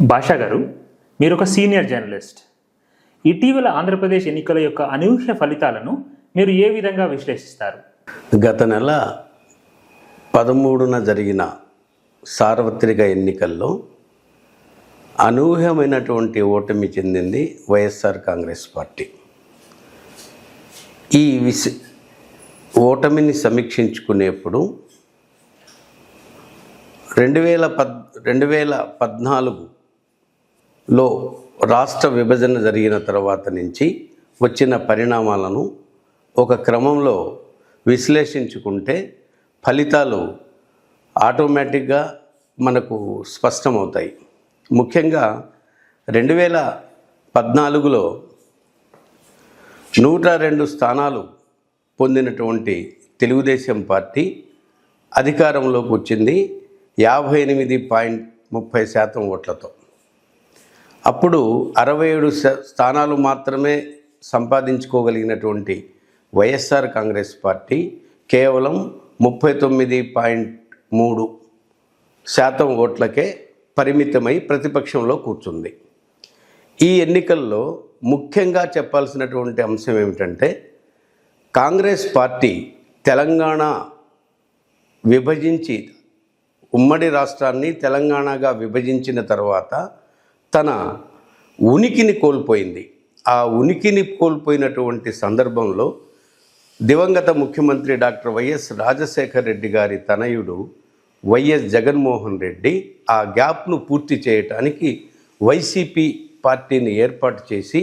భాషా గారు మీరు ఒక సీనియర్ జర్నలిస్ట్. ఇటీవల ఆంధ్రప్రదేశ్ ఎన్నికల యొక్క అనూహ్య ఫలితాలను మీరు ఏ విధంగా విశ్లేషిస్తారు? గత నెల పదమూడున జరిగిన సార్వత్రిక ఎన్నికల్లో అనూహ్యమైనటువంటి ఓటమి చెందింది వైఎస్ఆర్ కాంగ్రెస్ పార్టీ. ఈ విశ ఓటమిని సమీక్షించుకునేప్పుడు రెండు వేల పద్ రెండు వేల పద్నాలుగు లో రాష్ట్ర విభజన జరిగిన తర్వాత నుంచి వచ్చిన పరిణామాలను ఒక క్రమంలో విశ్లేషించుకుంటే ఫలితాలు ఆటోమేటిక్గా మనకు స్పష్టమవుతాయి. ముఖ్యంగా రెండు వేల పద్నాలుగులో నూట రెండు స్థానాలు పొందినటువంటి తెలుగుదేశం పార్టీ అధికారంలోకి వచ్చింది యాభై ఎనిమిది పాయింట్ ముప్పై శాతం ఓట్లతో. అప్పుడు అరవై ఏడు స్థానాలు మాత్రమే సంపాదించుకోగలిగినటువంటి వైఎస్ఆర్ కాంగ్రెస్ పార్టీ కేవలం ముప్పై తొమ్మిది పాయింట్ మూడు శాతం ఓట్లకే పరిమితమై ప్రతిపక్షంలో కూర్చుంది. ఈ ఎన్నికల్లో ముఖ్యంగా చెప్పాల్సినటువంటి అంశం ఏమిటంటే కాంగ్రెస్ పార్టీ తెలంగాణ విభజించి ఉమ్మడి రాష్ట్రాన్ని తెలంగాణగా విభజించిన తర్వాత తన ఉనికిని కోల్పోయింది. ఆ ఉనికిని కోల్పోయినటువంటి సందర్భంలో దివంగత ముఖ్యమంత్రి డాక్టర్ వైఎస్ రాజశేఖర్ రెడ్డి గారి తనయుడు వైఎస్ జగన్మోహన్ రెడ్డి ఆ గ్యాప్ను పూర్తి చేయటానికి వైసీపీ పార్టీని ఏర్పాటు చేసి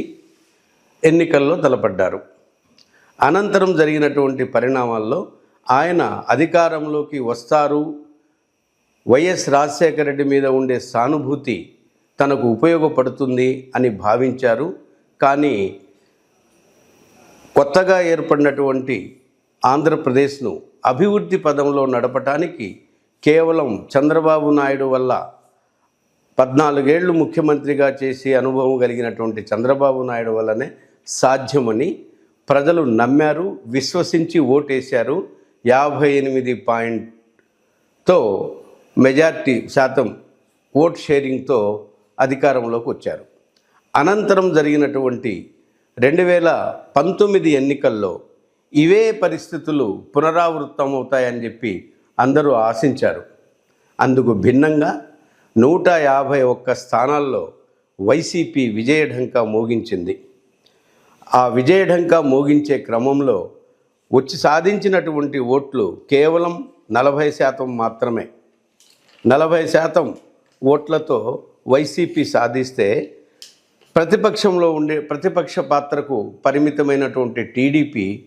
ఎన్నికల్లో తలపడ్డారు. అనంతరం జరిగినటువంటి పరిణామాల్లో ఆయన అధికారంలోకి వస్తారు. వైఎస్ రాజశేఖర రెడ్డి మీద ఉండే సానుభూతి తనకు ఉపయోగపడుతుంది అని భావించారు. కానీ కొత్తగా ఏర్పడినటువంటి ఆంధ్రప్రదేశ్ను అభివృద్ధి పదంలో నడపటానికి కేవలం చంద్రబాబు నాయుడు వల్ల పద్నాలుగేళ్ళు ముఖ్యమంత్రిగా చేసి అనుభవం కలిగినటువంటి చంద్రబాబు నాయుడు వల్లనే సాధ్యమని ప్రజలు నమ్మారు విశ్వసించి ఓటేశారు. యాభై ఎనిమిది పాయింట్తో మెజార్టీ శాతం ఓట్ షేరింగ్తో అధికారంలోకి వచ్చారు. అనంతరం జరిగినటువంటి రెండు వేల పంతొమ్మిది ఎన్నికల్లో ఇవే పరిస్థితులు పునరావృతం అవుతాయని చెప్పి అందరూ ఆశించారు. అందుకు భిన్నంగా నూట యాభై ఒక్క స్థానాల్లో వైసీపీ విజయఢంకా మోగించింది. ఆ విజయఢంక మోగించే క్రమంలో వచ్చి సాధించినటువంటి ఓట్లు కేవలం నలభై శాతం మాత్రమే. నలభై శాతం ఓట్లతో వైసీపీ సాధిస్తే ప్రతిపక్షంలో ఉండే ప్రతిపక్ష పాత్రకు పరిమితమైనటువంటి టీడీపీ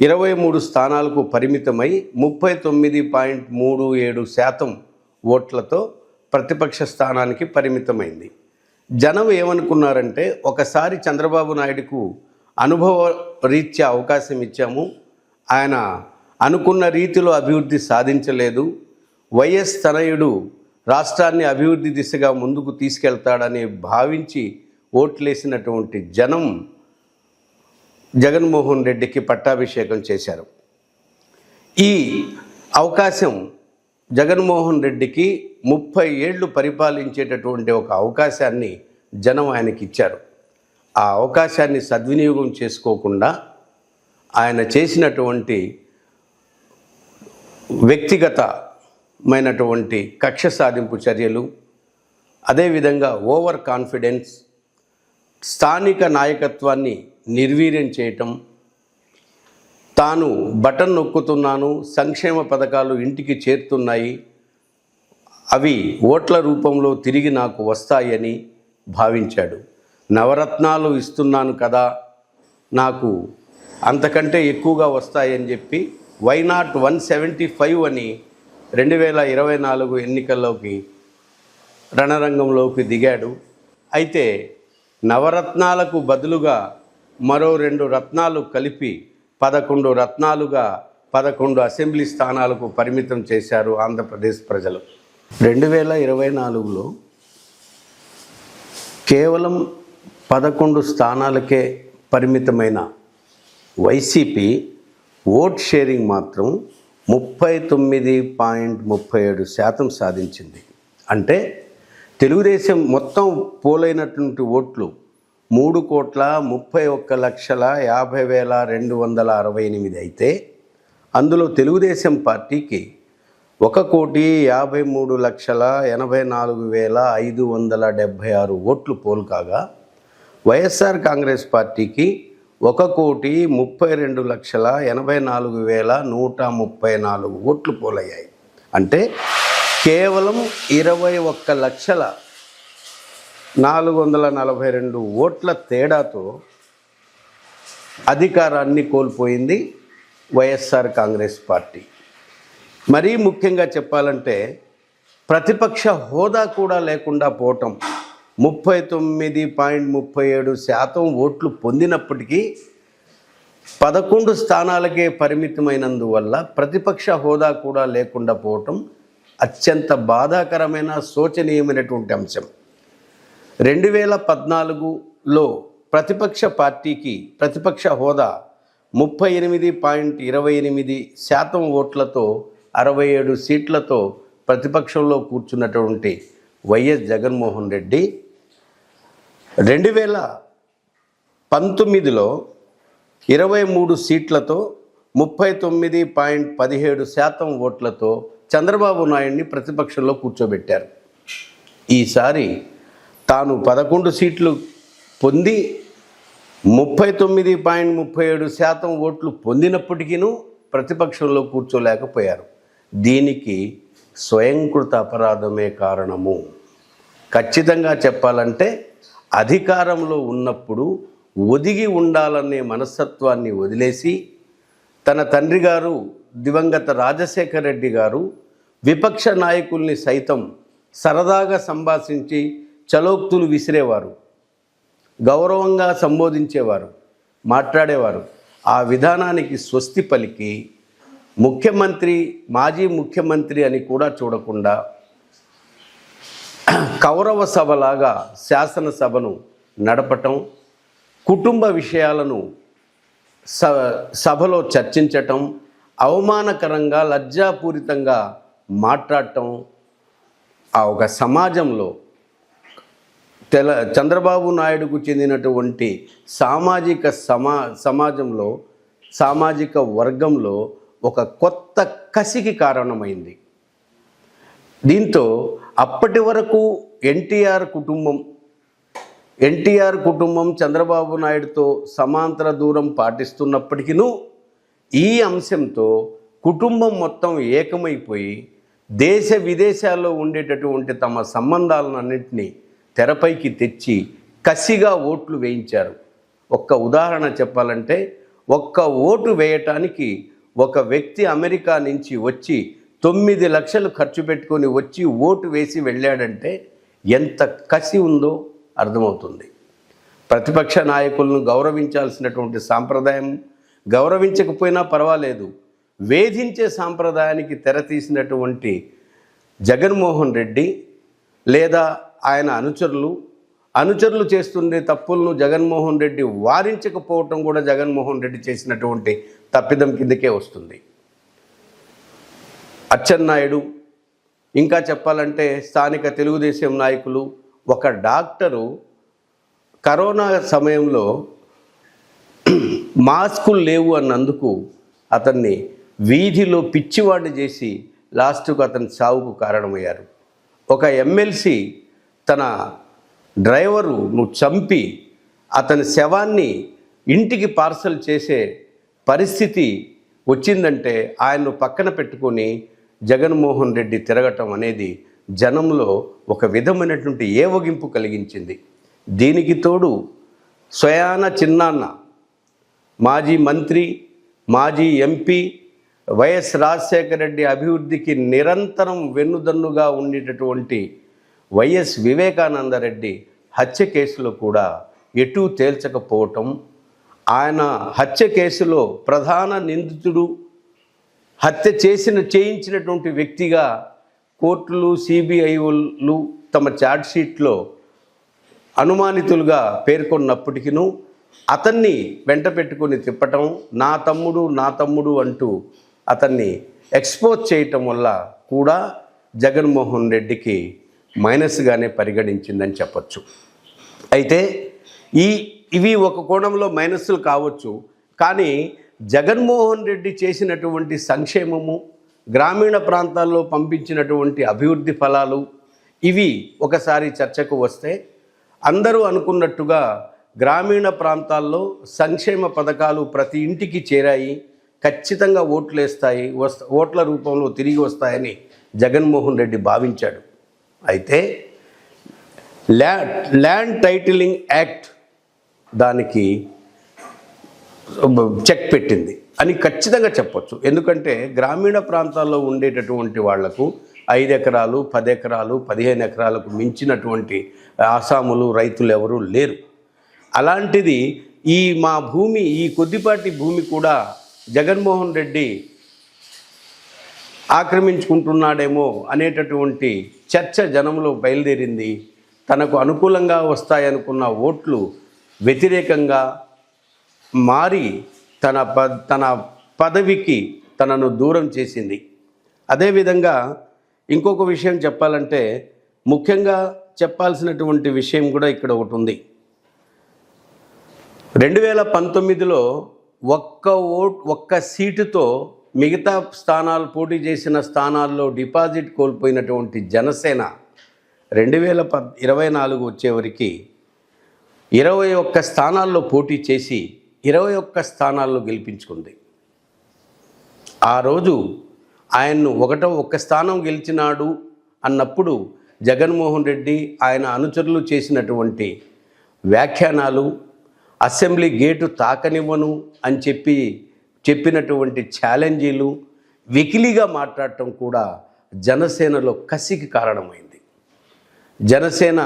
ఇరవై మూడు స్థానాలకు పరిమితమై ముప్పై తొమ్మిది పాయింట్ మూడు ఏడు శాతం ఓట్లతో ప్రతిపక్ష స్థానానికి పరిమితమైంది. జనం ఏమనుకున్నారంటే ఒకసారి చంద్రబాబు నాయుడుకు అనుభవ రీత్యా అవకాశం ఇచ్చాము. ఆయన అనుకున్న రీతిలో అభివృద్ధి సాధించలేదు. వైఎస్ తనయుడు రాష్ట్రాన్ని అభివృద్ధి దిశగా ముందుకు తీసుకెళ్తాడని భావించి ఓట్లేసినటువంటి జనం జగన్మోహన్ రెడ్డికి పట్టాభిషేకం చేశారు. ఈ అవకాశం జగన్మోహన్ రెడ్డికి ముప్పై ఏళ్ళు పరిపాలించేటటువంటి ఒక అవకాశాన్ని జనం ఆయనకి ఇచ్చారు. ఆ అవకాశాన్ని సద్వినియోగం చేసుకోకుండా ఆయన చేసినటువంటి వ్యక్తిగత మైనటువంటి కక్ష సాధింపు చర్యలు అదేవిధంగా ఓవర్ కాన్ఫిడెన్స్ స్థానిక నాయకత్వాన్ని నిర్వీర్యం చేయటం తాను బటన్ నొక్కుతున్నాను సంక్షేమ పథకాలు ఇంటికి చేరుతున్నాయి అవి ఓట్ల రూపంలో తిరిగి నాకు వస్తాయని భావించాడు. నవరత్నాలు ఇస్తున్నాను కదా నాకు అంతకంటే ఎక్కువగా వస్తాయని చెప్పి why not one seventy five అని రెండు వేల ఇరవై నాలుగు ఎన్నికల్లోకి రణరంగంలోకి దిగాడు. అయితే నవరత్నాలకు బదులుగా మరో రెండు రత్నాలు కలిపి పదకొండు రత్నాలుగా పదకొండు అసెంబ్లీ స్థానాలకు పరిమితం చేశారు ఆంధ్రప్రదేశ్ ప్రజలు. రెండు వేల ఇరవై నాలుగులో కేవలం పదకొండు స్థానాలకే పరిమితమైన వైసీపీ ఓట్ షేరింగ్ మాత్రం ముప్పై తొమ్మిది పాయింట్ ముప్పై ఏడు శాతం సాధించింది. అంటే తెలుగుదేశం మొత్తం పోలైనటువంటి ఓట్లు మూడు కోట్ల ముప్పై ఒక్క లక్షల యాభై వేల రెండు వందల అరవై ఎనిమిది అయితే అందులో తెలుగుదేశం పార్టీకి ఒక కోటి యాభై మూడు లక్షల ఎనభై నాలుగు వేల ఐదు వందల డెబ్భై ఆరు ఓట్లు పోలు కాగా వైఎస్ఆర్ కాంగ్రెస్ పార్టీకి ఒక కోటి ముప్పై రెండు లక్షల ఎనభై నాలుగు వేల నూట ముప్పై నాలుగు ఓట్లు పోలయ్యాయి. అంటే కేవలం ఇరవై ఒక్క లక్షల నాలుగు వందల నలభై రెండు ఓట్ల తేడాతో అధికారాన్ని కోల్పోయింది వైఎస్ఆర్ కాంగ్రెస్ పార్టీ. మరీ ముఖ్యంగా చెప్పాలంటే ప్రతిపక్ష హోదా కూడా లేకుండా పోవటం ముప్పై తొమ్మిది పాయింట్ ముప్పై ఏడు శాతం ఓట్లు పొందినప్పటికీ పదకొండు స్థానాలకే పరిమితమైనందువల్ల ప్రతిపక్ష హోదా కూడా లేకుండా పోవటం అత్యంత బాధాకరమైన శోచనీయమైనటువంటి అంశం. రెండు వేల పద్నాలుగులో ప్రతిపక్ష పార్టీకి ప్రతిపక్ష హోదా ముప్పై ఎనిమిది పాయింట్ ఇరవై ఎనిమిది శాతం ఓట్లతో అరవై ఏడు సీట్లతో ప్రతిపక్షంలో కూర్చున్నటువంటి వైఎస్ జగన్మోహన్ రెడ్డి రెండు వేల పంతొమ్మిదిలో ఇరవై మూడు సీట్లతో ముప్పై తొమ్మిది పాయింట్ పదిహేడు శాతం ఓట్లతో చంద్రబాబు నాయుడిని ప్రతిపక్షంలో కూర్చోబెట్టారు. ఈసారి తాను పదకొండు సీట్లు పొంది ముప్పై తొమ్మిది పాయింట్ ముప్పై ఏడు శాతం ఓట్లు పొందినప్పటికీనూ ప్రతిపక్షంలో కూర్చోలేకపోయారు. దీనికి స్వయంకృత అపరాధమే కారణము. ఖచ్చితంగా చెప్పాలంటే అధికారంలో ఉన్నప్పుడు ఒదిగి ఉండాలనే మనస్తత్వాన్ని వదిలేసి తన తండ్రి గారు దివంగత రాజశేఖర రెడ్డి గారు విపక్ష నాయకుల్ని సైతం సరదాగా సంభాషించి చలోక్తులు విసిరేవారు గౌరవంగా సంబోధించేవారు మాట్లాడేవారు. ఆ విధానానికి స్వస్తి పలికి ముఖ్యమంత్రి మాజీ ముఖ్యమంత్రి అని కూడా చూడకుండా కౌరవ సభలాగా శాసనసభను నడపటం కుటుంబ విషయాలను స సభలో చర్చించటం అవమానకరంగా లజ్జాపూరితంగా మాట్లాడటం ఆ ఒక సమాజంలో తెల చంద్రబాబు నాయుడుకు చెందినటువంటి సామాజిక సమా సమాజంలో సామాజిక వర్గంలో ఒక కొత్త కసికి కారణమైంది. దీంతో అప్పటి వరకు ఎన్టీఆర్ కుటుంబం ఎన్టీఆర్ కుటుంబం చంద్రబాబు నాయుడుతో సమాంతర దూరం పాటిస్తున్నప్పటికీ ఈ అంశంతో కుటుంబం మొత్తం ఏకమైపోయి దేశ విదేశాల్లో ఉండేటటువంటి తమ సంబంధాలన్నింటినీ తెరపైకి తెచ్చి కసిగా ఓట్లు వేయించారు. ఒక్క ఉదాహరణ చెప్పాలంటే ఒక్క ఓటు వేయటానికి ఒక వ్యక్తి అమెరికా నుంచి వచ్చి తొమ్మిది లక్షలు ఖర్చు పెట్టుకొని వచ్చి ఓటు వేసి వెళ్ళాడంటే ఎంత కసి ఉందో అర్థమవుతుంది. ప్రతిపక్ష నాయకులను గౌరవించాల్సినటువంటి సాంప్రదాయం గౌరవించకపోయినా పర్వాలేదు. వేధించే సాంప్రదాయానికి తెరతీసినటువంటి జగన్మోహన్ రెడ్డి లేదా ఆయన అనుచరులు అనుచరులు చేస్తుండే తప్పులను జగన్మోహన్ రెడ్డి వారించకపోవటం కూడా జగన్మోహన్ రెడ్డి చేసినటువంటి తప్పిదం కిందకే వస్తుంది. అచ్చెన్నాయుడు. ఇంకా చెప్పాలంటే స్థానిక తెలుగుదేశం నాయకులు. ఒక డాక్టరు కరోనా సమయంలో మాస్కులు లేవు అన్నందుకు అతన్ని వీధిలో పిచ్చివాడిని చేసి లాస్ట్కు అతని చావుకు కారణమయ్యారు. ఒక ఎమ్మెల్సీ తన డ్రైవరును చంపి అతని శవాన్ని ఇంటికి పార్సల్ చేసే పరిస్థితి వచ్చిందంటే ఆయన్ను పక్కన పెట్టుకొని జగన్మోహన్ రెడ్డి తిరగటం అనేది జనంలో ఒక విధమైనటువంటి ఏవగింపు కలిగించింది. దీనికి తోడు స్వయాన చిన్నాన్న మాజీ మంత్రి మాజీ ఎంపీ వైఎస్ రాజశేఖర రెడ్డి అభివృద్ధికి నిరంతరం వెన్నుదన్నుగా ఉండేటటువంటి వైఎస్ వివేకానంద రెడ్డి హత్య కేసులో కూడా ఎటూ తేల్చకపోవటం ఆయన హత్య కేసులో ప్రధాన నిందితుడు హత్య చేసిన చేయించినటువంటి వ్యక్తిగా కోర్టులు సిబిఐలు తమ ఛార్జ్షీట్లో అనుమానితులుగా పేర్కొన్నప్పటికీ అతన్ని వెంట పెట్టుకొని తిప్పటం నా తమ్ముడు నా తమ్ముడు అంటూ అతన్ని ఎక్స్పోజ్ చేయటం వల్ల కూడా జగన్మోహన్ రెడ్డికి మైనస్గానే పరిగణించిందని చెప్పొచ్చు. అయితే ఈ ఇవి ఒక కోణంలో మైనస్లు కావచ్చు కానీ జగన్మోహన్ రెడ్డి చేసినటువంటి సంక్షేమము గ్రామీణ ప్రాంతాల్లో పంపించినటువంటి అభివృద్ధి ఫలాలు ఇవి ఒకసారి చర్చకు వస్తే అందరూ అనుకున్నట్టుగా గ్రామీణ ప్రాంతాల్లో సంక్షేమ పథకాలు ప్రతి ఇంటికి చేరాయి ఖచ్చితంగా ఓట్లు వేస్తాయి వస్త ఓట్ల రూపంలో తిరిగి వస్తాయని జగన్మోహన్ రెడ్డి భావించాడు. అయితే ల్యాండ్ ల్యాండ్ టైటిలింగ్ యాక్ట్ దానికి చెక్ పెట్టింది. అని ఖచ్చితంగా చెప్పొచ్చు. ఎందుకంటే గ్రామీణ ప్రాంతాల్లో ఉండేటటువంటి వాళ్ళకు ఐదు ఎకరాలు పది ఎకరాలు పదిహేను ఎకరాలకు మించినటువంటి ఆసాములు రైతులు ఎవరూ లేరు. అలాంటిది ఈ మా భూమి ఈ కొద్దిపాటి భూమి కూడా జగన్మోహన్ రెడ్డి ఆక్రమించుకుంటున్నాడేమో అనేటటువంటి చర్చ జనంలో బయలుదేరింది. తనకు అనుకూలంగా వస్తాయనుకున్న ఓట్లు వ్యతిరేకంగా మారి తన ప తన పదవికి తనను దూరం చేసింది. అదేవిధంగా ఇంకొక విషయం చెప్పాలంటే ముఖ్యంగా చెప్పాల్సినటువంటి విషయం కూడా ఇక్కడ ఒకటి ఉంది. రెండు వేల పంతొమ్మిదిలో ఒక్క ఓట్ ఒక్క సీటుతో మిగతా స్థానాలు పోటీ చేసిన స్థానాల్లో డిపాజిట్ కోల్పోయినటువంటి జనసేన రెండు వేల ప ఇరవై నాలుగు వచ్చేవరికి ఇరవై ఒక్క స్థానాల్లో పోటీ చేసి ఇరవై ఒక్క స్థానాల్లో గెలిపించుకుంది. ఆ రోజు ఆయన్ను ఒకటో ఒక్క స్థానం గెలిచినాడు అన్నప్పుడు జగన్మోహన్ రెడ్డి ఆయన అనుచరులు చేసినటువంటి వ్యాఖ్యానాలు అసెంబ్లీ గేటు తాకనివ్వను అని చెప్పి చెప్పినటువంటి ఛాలెంజీలు వెకిలిగా మాట్లాడటం కూడా జనసేనలో కసికి కారణమైంది. జనసేన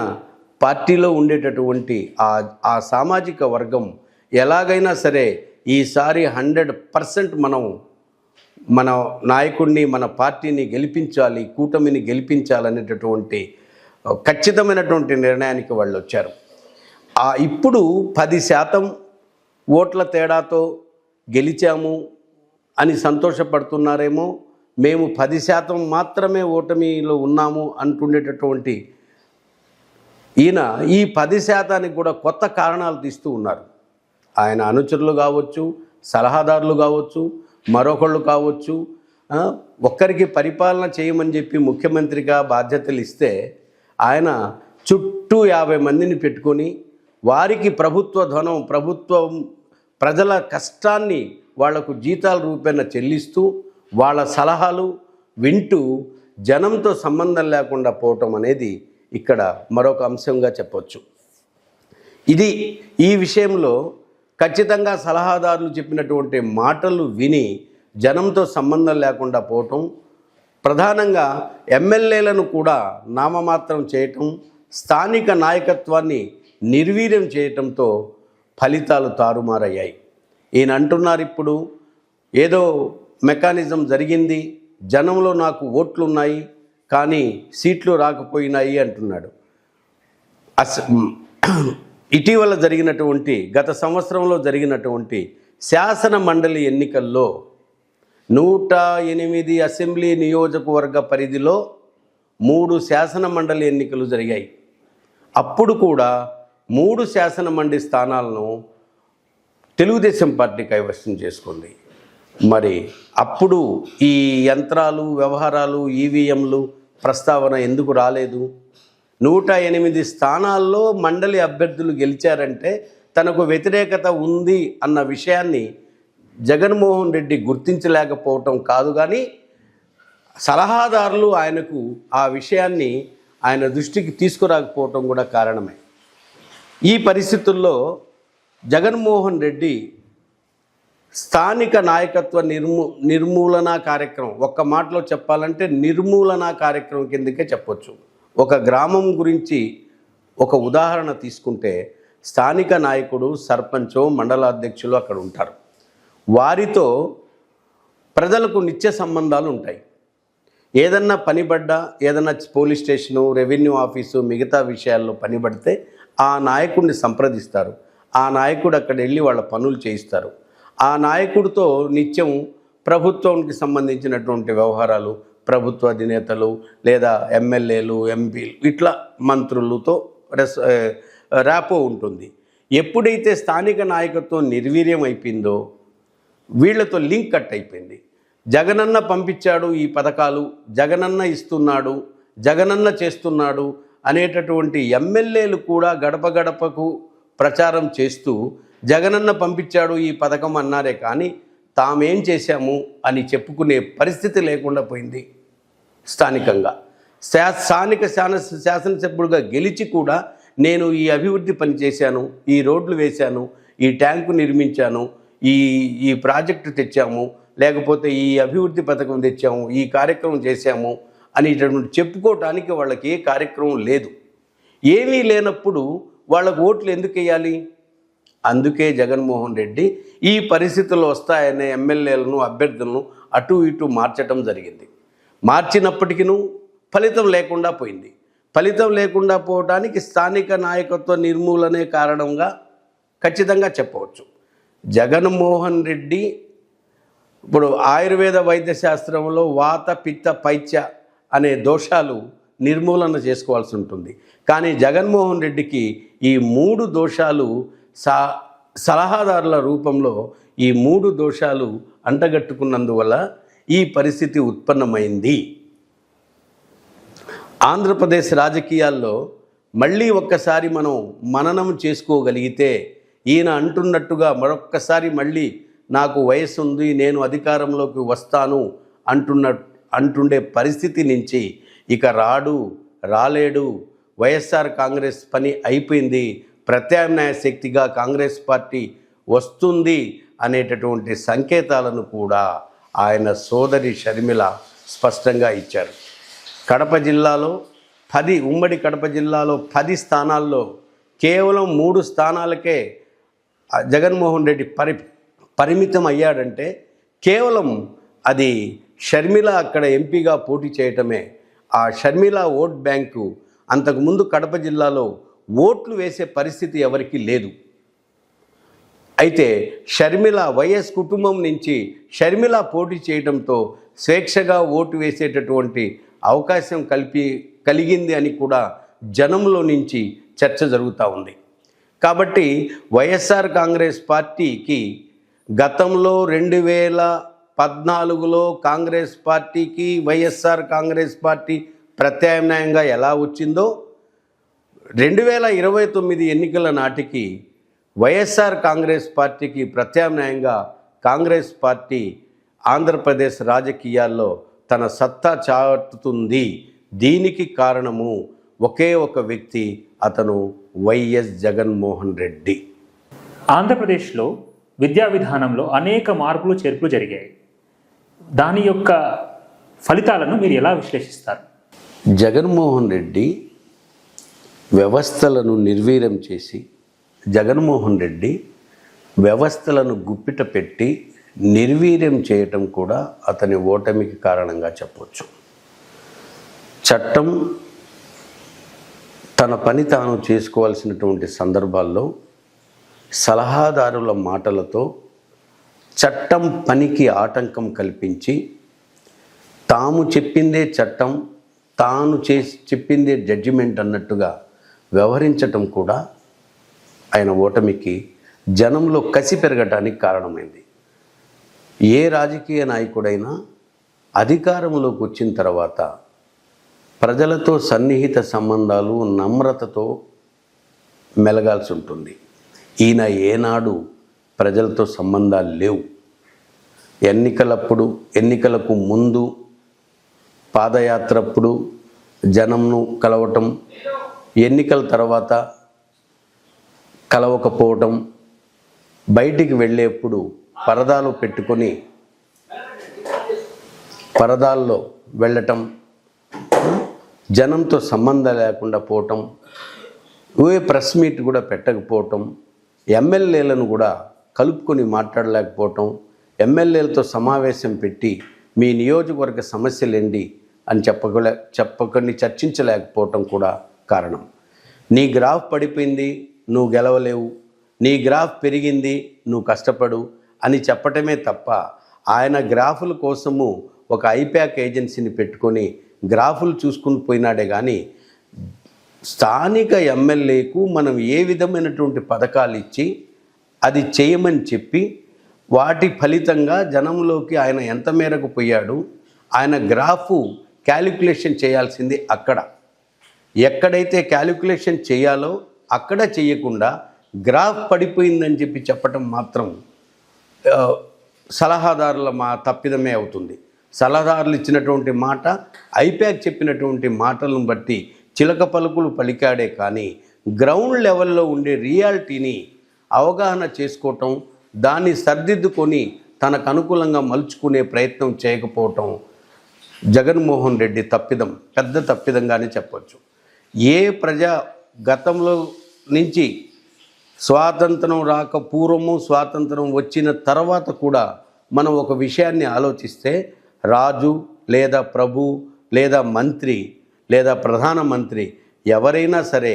పార్టీలో ఉండేటటువంటి ఆ ఆ సామాజిక వర్గం ఎలాగైనా సరే ఈసారి హండ్రెడ్ పర్సెంట్ మనం మన నాయకుడిని మన పార్టీని గెలిపించాలి కూటమిని గెలిపించాలనేటటువంటి ఖచ్చితమైనటువంటి నిర్ణయానికి వాళ్ళు వచ్చారు. ఆ ఇప్పుడు పది శాతం ఓట్ల తేడాతో గెలిచాము అని సంతోషపడుతున్నారేమో మేము పది శాతం మాత్రమే ఓటమిలో ఉన్నాము అంటుండేటటువంటి ఈయన ఈ పది శాతానికి కూడా కొత్త కారణాలు తీస్తూ ఉన్నారు. ఆయన అనుచరులు కావచ్చు సలహాదారులు కావచ్చు మరొకళ్ళు కావచ్చు ఒక్కరికి పరిపాలన చేయమని చెప్పి ముఖ్యమంత్రిగా బాధ్యతలు ఇస్తే ఆయన చుట్టూ యాభై మందిని పెట్టుకొని వారికి ప్రభుత్వ ధనం ప్రభుత్వం ప్రజల కష్టాన్ని వాళ్ళకు జీతాల రూపేణ చెల్లిస్తూ వాళ్ళ సలహాలు వింటూ జనంతో సంబంధం లేకుండా పోవటం అనేది ఇక్కడ మరొక అంశంగా చెప్పొచ్చు. ఇది ఈ విషయంలో ఖచ్చితంగా సలహాదారులు చెప్పినటువంటి మాటలు విని జనంతో సంబంధం లేకుండా పోవటం ప్రధానంగా ఎమ్మెల్యేలను కూడా నామమాత్రం చేయటం స్థానిక నాయకత్వాన్ని నిర్వీర్యం చేయటంతో ఫలితాలు తారుమారయ్యాయి. ఈయన అంటున్నారు ఇప్పుడు ఏదో మెకానిజం జరిగింది జనంలో నాకు ఓట్లు ఉన్నాయి కానీ సీట్లు రాకపోయినాయి అంటున్నాడు. అస ఇటీవల జరిగినటువంటి గత సంవత్సరంలో జరిగినటువంటి శాసన మండలి ఎన్నికల్లో నూట ఎనిమిది అసెంబ్లీ నియోజకవర్గ పరిధిలో మూడు శాసన మండలి ఎన్నికలు జరిగాయి. అప్పుడు కూడా మూడు శాసన మండలి స్థానాలను తెలుగుదేశం పార్టీ కైవసం చేసుకుంది. మరి అప్పుడు ఈ యంత్రాలు వ్యవహారాలు ఈవీఎంలు ప్రస్తావన ఎందుకు రాలేదు? నూట ఎనిమిది స్థానాల్లో మండలి అభ్యర్థులు గెలిచారంటే తనకు వ్యతిరేకత ఉంది అన్న విషయాన్ని జగన్మోహన్ రెడ్డి గుర్తించలేకపోవటం కాదు కానీ సలహాదారులు ఆయనకు ఆ విషయాన్ని ఆయన దృష్టికి తీసుకురాకపోవటం కూడా కారణమే. ఈ పరిస్థితుల్లో జగన్మోహన్ రెడ్డి స్థానిక నాయకత్వ నిర్మూ నిర్మూలన కార్యక్రమం ఒక్క మాటలో చెప్పాలంటే నిర్మూలన కార్యక్రమం కిందకే చెప్పొచ్చు. ఒక గ్రామం గురించి ఒక ఉదాహరణ తీసుకుంటే స్థానిక నాయకుడు సర్పంచో మండలాధ్యక్షులు అక్కడ ఉంటారు. వారితో ప్రజలకు నిత్య సంబంధాలు ఉంటాయి. ఏదన్నా పనిపడ్డా ఏదన్నా పోలీస్ స్టేషను రెవెన్యూ ఆఫీసు మిగతా విషయాల్లో పనిపడితే ఆ నాయకుడిని సంప్రదిస్తారు. ఆ నాయకుడు అక్కడ వెళ్ళి వాళ్ళ పనులు చేయిస్తారు. ఆ నాయకుడితో నిత్యం ప్రభుత్వానికి సంబంధించినటువంటి వ్యవహారాలు ప్రభుత్వ అధినేతలు లేదా ఎమ్మెల్యేలు ఎంపీలు ఇట్లా మంత్రులతో రెస్ ర్యాపో ఉంటుంది. ఎప్పుడైతే స్థానిక నాయకత్వం నిర్వీర్యం అయిపోయిందో వీళ్ళతో లింక్ కట్ అయిపోయింది. జగనన్న పంపించాడు ఈ పథకాలు జగనన్న ఇస్తున్నాడు జగనన్న చేస్తున్నాడు అనేటటువంటి ఎమ్మెల్యేలు కూడా గడప గడపకు ప్రచారం చేస్తూ జగనన్న పంపించాడు ఈ పథకం అన్నారే కానీ తామేం చేశాము అని చెప్పుకునే పరిస్థితి లేకుండా పోయింది స్థానికంగా. శా స్థానిక శాసన శాసనసభ్యుడిగా గెలిచి కూడా నేను ఈ అభివృద్ధి పని చేశాను ఈ రోడ్లు వేశాను ఈ ట్యాంకు నిర్మించాను ఈ ఈ ప్రాజెక్టు తెచ్చాము లేకపోతే ఈ అభివృద్ధి పథకం తెచ్చాము ఈ కార్యక్రమం చేశాము అనేటటువంటి చెప్పుకోవటానికి వాళ్ళకి ఏ కార్యక్రమం లేదు. ఏమీ లేనప్పుడు వాళ్ళకు ఓట్లు ఎందుకు వేయాలి? అందుకే జగన్మోహన్ రెడ్డి ఈ పరిస్థితులు వస్తాయనే ఎమ్మెల్యేలను అభ్యర్థులను అటు ఇటు మార్చటం జరిగింది. మార్చినప్పటికీ ఫలితం లేకుండా పోయింది. ఫలితం లేకుండా పోవడానికి స్థానిక నాయకత్వ నిర్మూలనే కారణంగా ఖచ్చితంగా చెప్పవచ్చు. జగన్మోహన్ రెడ్డి ఇప్పుడు ఆయుర్వేద వైద్య శాస్త్రంలో వాత పిత్త పైత్య అనే దోషాలు నిర్మూలన చేసుకోవాల్సి ఉంటుంది. కానీ జగన్మోహన్ రెడ్డికి ఈ మూడు దోషాలు సా సలహాదారుల రూపంలో ఈ మూడు దోషాలు అంటగట్టుకున్నందువల్ల ఈ పరిస్థితి ఉత్పన్నమైంది. ఆంధ్రప్రదేశ్ రాజకీయాల్లో మళ్ళీ ఒక్కసారి మనం మననం చేసుకోగలిగితే ఈయన అంటున్నట్టుగా మరొక్కసారి మళ్ళీ నాకు వయసు ఉంది నేను అధికారంలోకి వస్తాను అంటున్న అంటుండే పరిస్థితి నుంచి ఇక రాడు రాలేడు వైఎస్ఆర్ కాంగ్రెస్ పని అయిపోయింది ప్రత్యామ్నాయ శక్తిగా కాంగ్రెస్ పార్టీ వస్తుంది అనేటటువంటి సంకేతాలను కూడా ఆయన సోదరి షర్మిల స్పష్టంగా ఇచ్చారు. కడప జిల్లాలో పది ఉమ్మడి కడప జిల్లాలో పది స్థానాల్లో కేవలం మూడు స్థానాలకే జగన్మోహన్ రెడ్డి పరి పరిమితం అయ్యాడంటే కేవలం అది షర్మిల అక్కడ ఎంపీగా పోటీ చేయటమే. ఆ షర్మిల ఓట్ బ్యాంకు అంతకుముందు కడప జిల్లాలో ఓట్లు వేసే పరిస్థితి ఎవరికీ లేదు. అయితే షర్మిల వైఎస్ కుటుంబం నుంచి షర్మిల పోటీ చేయడంతో స్వేచ్ఛగా ఓటు వేసేటటువంటి అవకాశం కల్పి కలిగింది అని కూడా జనంలో నుంచి చర్చ జరుగుతూ ఉంది. కాబట్టి వైఎస్ఆర్ కాంగ్రెస్ పార్టీకి గతంలో రెండు వేల పద్నాలుగులో కాంగ్రెస్ పార్టీకి వైఎస్ఆర్ కాంగ్రెస్ పార్టీ ప్రత్యామ్నాయంగా ఎలా వచ్చిందో రెండు వేల ఇరవై తొమ్మిది ఎన్నికల నాటికి వైఎస్ఆర్ కాంగ్రెస్ పార్టీకి ప్రత్యామ్నాయంగా కాంగ్రెస్ పార్టీ ఆంధ్రప్రదేశ్ రాజకీయాల్లో తన సత్తా చాటుతుంది. దీనికి కారణము ఒకే ఒక వ్యక్తి అతను వైఎస్ జగన్మోహన్ రెడ్డి. ఆంధ్రప్రదేశ్లో విద్యా విధానంలో అనేక మార్పులు చేర్పులు జరిగాయి. దాని యొక్క ఫలితాలను మీరు ఎలా విశ్లేషిస్తారు? జగన్మోహన్ రెడ్డి వ్యవస్థలను నిర్వీర్యం చేసి జగన్మోహన్ రెడ్డి వ్యవస్థలను గుప్పిట పెట్టి నిర్వీర్యం చేయటం కూడా అతని ఓటమికి కారణంగా చెప్పవచ్చు చట్టం తన పని తాను చేసుకోవాల్సినటువంటి సందర్భాల్లో సలహాదారుల మాటలతో చట్టం పనికి ఆటంకం కల్పించి తాము చెప్పిందే చట్టం తాను చేసి చెప్పిందే జడ్జిమెంట్ అన్నట్టుగా వ్యవహరించటం కూడా ఆయన ఓటమికి జనంలో కసి పెరగటానికి కారణమైంది. ఏ రాజకీయ నాయకుడైనా అధికారంలోకి వచ్చిన తర్వాత ప్రజలతో సన్నిహిత సంబంధాలు నమ్రతతో మెలగాల్సి ఉంటుంది. ఈయన ఏనాడు ప్రజలతో సంబంధాలు లేవు. ఎన్నికలప్పుడు ఎన్నికలకు ముందు పాదయాత్రప్పుడు జనంను కలవటం ఎన్నికల తర్వాత కలవకపోవటం బయటికి వెళ్ళేప్పుడు పరదాలు పెట్టుకొని పరదాల్లో వెళ్ళటం జనంతో సంబంధం లేకుండా పోవటం ఏ ప్రెస్ మీట్ కూడా పెట్టకపోవటం ఎమ్మెల్యేలను కూడా కలుపుకొని మాట్లాడలేకపోవటం ఎమ్మెల్యేలతో సమావేశం పెట్టి మీ నియోజకవర్గ సమస్యలేండి అని చెప్పకలే చెప్పకొని చర్చించలేకపోవటం కూడా కారణం. నీ గ్రాఫ్ పడిపోయింది నువ్వు గెలవలేవు. నీ గ్రాఫ్ పెరిగింది నువ్వు కష్టపడు అని చెప్పటమే తప్ప ఆయన గ్రాఫుల కోసము ఒక ఐప్యాక్ ఏజెన్సీని పెట్టుకొని గ్రాఫులు చూసుకుని పోయినాడే కానీ స్థానిక ఎమ్మెల్యేకు మనం ఏ విధమైనటువంటి పథకాలు ఇచ్చి అది చేయమని చెప్పి వాటి ఫలితంగా జనంలోకి ఆయన ఎంత మేరకు పోయాడు ఆయన గ్రాఫు క్యాలిక్యులేషన్ చేయాల్సింది అక్కడ. ఎక్కడైతే క్యాలిక్యులేషన్ చేయాలో అక్కడ చేయకుండా గ్రాఫ్ పడిపోయిందని చెప్పి చెప్పటం మాత్రం సలహాదారుల మా తప్పిదమే అవుతుంది. సలహాదారులు ఇచ్చినటువంటి మాట ఐప్యాక్ చెప్పినటువంటి మాటలను బట్టి చిలక పలుకులు పలికాడే కానీ గ్రౌండ్ లెవెల్లో ఉండే రియాలిటీని అవగాహన చేసుకోవటం దాన్ని సర్దిద్దుకొని తనకు అనుకూలంగా మలుచుకునే ప్రయత్నం చేయకపోవటం జగన్మోహన్ రెడ్డి తప్పిదం పెద్ద తప్పిదంగానే చెప్పవచ్చు ఏ ప్రజా గతంలో నుంచి స్వాతంత్రం రాక పూర్వము స్వాతంత్రం వచ్చిన తర్వాత కూడా మనం ఒక విషయాన్ని ఆలోచిస్తే రాజు లేదా ప్రభు లేదా మంత్రి లేదా ప్రధానమంత్రి ఎవరైనా సరే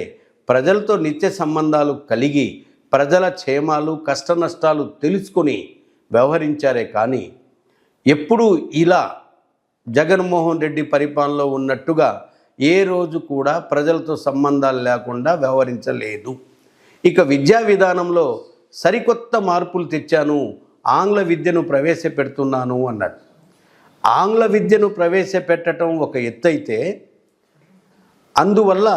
ప్రజలతో నిత్య సంబంధాలు కలిగి ప్రజల క్షేమాలు కష్ట నష్టాలు తెలుసుకొని వ్యవహరించారే కానీ ఎప్పుడూ ఇలా జగన్మోహన్ రెడ్డి పరిపాలనలో ఉన్నట్టుగా ఏ రోజు కూడా ప్రజలతో సంబంధాలు లేకుండా వ్యవహరించలేదు. ఇక విద్యా విధానంలో సరికొత్త మార్పులు తెచ్చాను ఆంగ్ల విద్యను ప్రవేశపెడుతున్నాను అన్నాడు. ఆంగ్ల విద్యను ప్రవేశపెట్టడం ఒక ఎత్తైతే అందువల్ల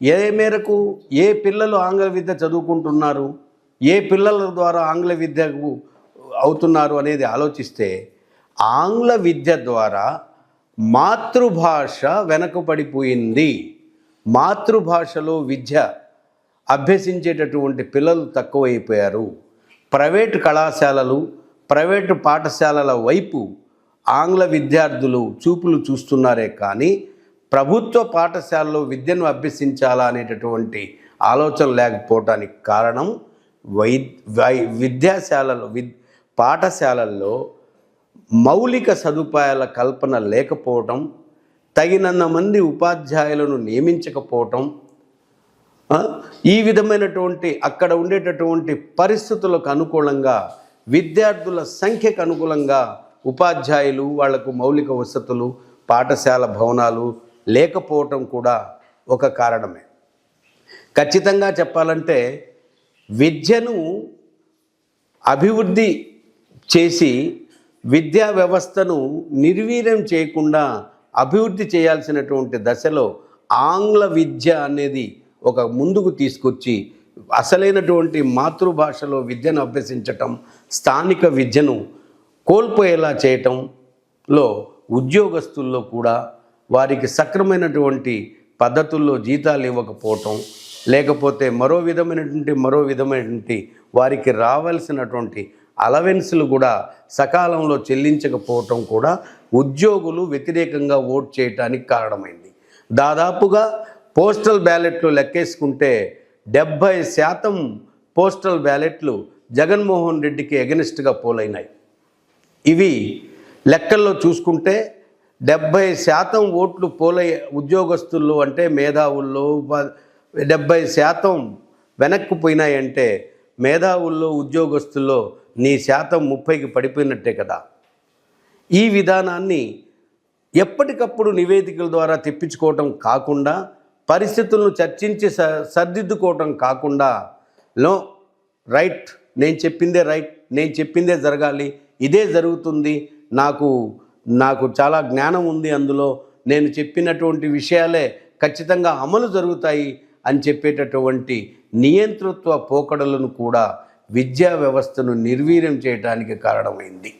ఏ మేరకు ఏ పిల్లలు ఆంగ్ల విద్య చదువుకుంటున్నారు ఏ పిల్లల ద్వారా ఆంగ్ల విద్యకు అవుతున్నారు అనేది ఆలోచిస్తే ఆంగ్ల విద్య ద్వారా మాతృభాష వెనకబడిపోయింది. మాతృభాషలో విద్య అభ్యసించేటటువంటి పిల్లలు తక్కువైపోయారు. ప్రైవేటు కళాశాలలు ప్రైవేటు పాఠశాలల వైపు ఆంగ్ల విద్యార్థులు చూపులు చూస్తున్నారే కానీ ప్రభుత్వ పాఠశాలలో విద్యను అభ్యసించాలా అనేటటువంటి ఆలోచన లేకపోవటానికి కారణం వై వై విద్యాశాలలో విద్ పాఠశాలల్లో మౌలిక సదుపాయాల కల్పన లేకపోవటం తగినంత మంది ఉపాధ్యాయులను నియమించకపోవటం ఈ విధమైనటువంటి అక్కడ ఉండేటటువంటి పరిస్థితులకు అనుకూలంగా విద్యార్థుల సంఖ్యకు అనుకూలంగా ఉపాధ్యాయులు వాళ్ళకు మౌలిక వసతులు పాఠశాల భవనాలు లేకపోవటం కూడా ఒక కారణమే. ఖచ్చితంగా చెప్పాలంటే విద్యను అభివృద్ధి చేసి విద్యా వ్యవస్థను నిర్వీర్యం చేయకుండా అభివృద్ధి చేయాల్సినటువంటి దశలో ఆంగ్ల విద్య అనేది ఒక ముందుకు తీసుకొచ్చి అసలైనటువంటి మాతృభాషలో విద్యను అభ్యసించటం స్థానిక విద్యను కోల్పోయేలా చేయటంలో ఉద్యోగస్తుల్లో కూడా వారికి సక్రమైనటువంటి పద్ధతుల్లో జీతాలు ఇవ్వకపోవటం లేకపోతే మరో విధమైనటువంటి మరో విధమైనటువంటి వారికి రావాల్సినటువంటి అలవెన్స్లు కూడా సకాలంలో చెల్లించకపోవటం కూడా ఉద్యోగులు వ్యతిరేకంగా ఓట్ చేయటానికి కారణమైంది. దాదాపుగా పోస్టల్ బ్యాలెట్లు లెక్కేసుకుంటే డెబ్భై శాతం పోస్టల్ బ్యాలెట్లు జగన్మోహన్ రెడ్డికి ఎగనిస్ట్గా పోలైనాయి. ఇవి లెక్కల్లో చూసుకుంటే డెబ్భై శాతం ఓట్లు పోలై ఉద్యోగస్తుల్లో అంటే మేధావుల్లో ఉపా- డెబ్భై శాతం వెనక్కి పోయినాయంటే మేధావుల్లో ఉద్యోగస్తుల్లో నీ శాతం ముప్పైకి పడిపోయినట్టే కదా. ఈ విధానాన్ని ఎప్పటికప్పుడు నివేదికల ద్వారా తెప్పించుకోవటం కాకుండా పరిస్థితులను చర్చించి స సర్దిద్దుకోవటం కాకుండా లో రైట్ నేను చెప్పిందే రైట్ నేను చెప్పిందే జరగాలి ఇదే జరుగుతుంది నాకు నాకు చాలా జ్ఞానం ఉంది అందులో నేను చెప్పినటువంటి విషయాలే ఖచ్చితంగా అమలు జరుగుతాయి అని చెప్పేటటువంటి నియంతృత్వ పోకడలను కూడా విద్యా వ్యవస్థను నిర్వీర్యం చేయడానికి కారణమైంది.